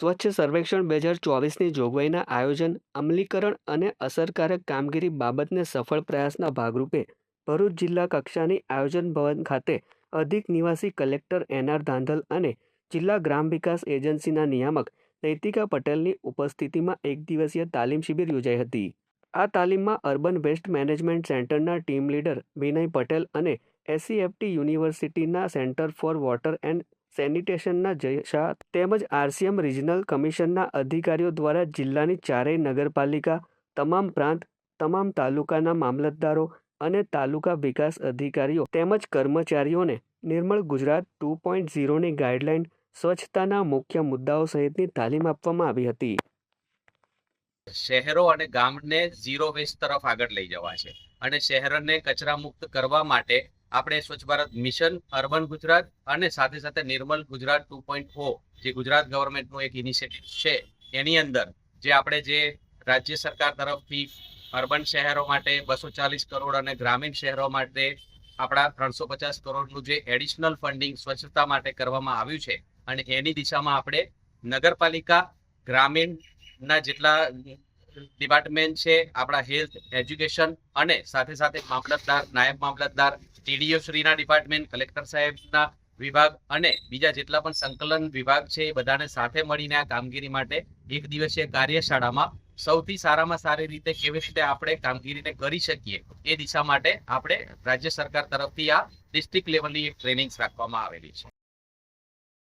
સ્વચ્છ સર્વેક્ષણ બે હજાર ચોવીસની જોગવાઈના આયોજન, અમલીકરણ અને અસરકારક કામગીરી બાબતને સફળ પ્રયાસના ભાગરૂપે ભરૂચ જિલ્લા કક્ષાની આયોજન ભવન ખાતે અધિક નિવાસી કલેક્ટર એનઆર ધાંધલ અને જિલ્લા ગ્રામ વિકાસ એજન્સીના નિયામક નૈતિકા પટેલની ઉપસ્થિતિમાં એક દિવસીય તાલીમ શિબિર યોજાઈ હતી. આ તાલીમમાં અર્બન વેસ્ટ મેનેજમેન્ટ સેન્ટરના ટીમ લીડર વિનય પટેલ અને એસસીએફટી યુનિવર્સિટીના સેન્ટર ફોર વોટર એન્ડ સેનિટેશનના જયશા તેમજ આરસીએમ રિજનલ કમિશનના અધિકારીઓ દ્વારા જિલ્લાની ચારેય નગરપાલિકા, તમામ પ્રાંત, તમામ તાલુકાના મામલતદારો અને તાલુકા વિકાસ અધિકારીઓ તેમજ કર્મચારીઓને નિર્મળ ગુજરાત ટુ પોઈન્ટ ઝીરોની ગાઈડલાઈન સ્વચ્છતાના મુખ્ય મુદ્દાઓ સહિતની તાલીમ આપવામાં આવી હતી. શહેરો અને ગામને ઝીરો વેસ્ટ તરફ આગળ લઈ જવા છે અને શહેરને કચરા મુક્ત કરવા માટે આપણે સ્વચ્છ ભારત મિશન, અર્બન ગુજરાત અને સાથે સાથે Nirmal Gujarat two point O, જે ગુજરાત ગવર્મેન્ટનું એક ઇનિશિયેટિવ છે. એની અંદર જે આપણે જે રાજ્ય સરકાર તરફથી અર્બન શહેરો માટે બસો ચાલીસ કરોડ અને ગ્રામીણ શહેરો માટે આપણા ત્રણસો પચાસ કરોડનું જે એડિશનલ ફંડિંગ સ્વચ્છતા માટે કરવામાં આવ્યું છે. અને એની દિશામાં આપણે નગરપાલિકા, ગ્રામીણના જેટલા ડિપાર્ટમેન્ટ છે, આપણા હેલ્થ એજ્યુકેશન અને સાથે સાથે મામલતદાર, નાયબ મામલતદાર ટીડીઓ શ્રીના ડિપાર્ટમેન્ટ કલેક્ટર સાહેબના વિભાગ અને બીજા જેટલા પણ સંકલન વિભાગ છે, એ બધાને સાથે મળીને આ કામગીરી માટે એક દિવસીય કાર્યશાળામાં સૌથી સારામાં સારી રીતે કેવી રીતે આપણે કામગીરીને કરી શકીએ, એ દિશા માટે આપણે રાજ્ય સરકાર તરફથી આ ડિસ્ટ્રિક્ટ લેવલની એક ટ્રેનિંગ રાખવામાં આવેલી છે.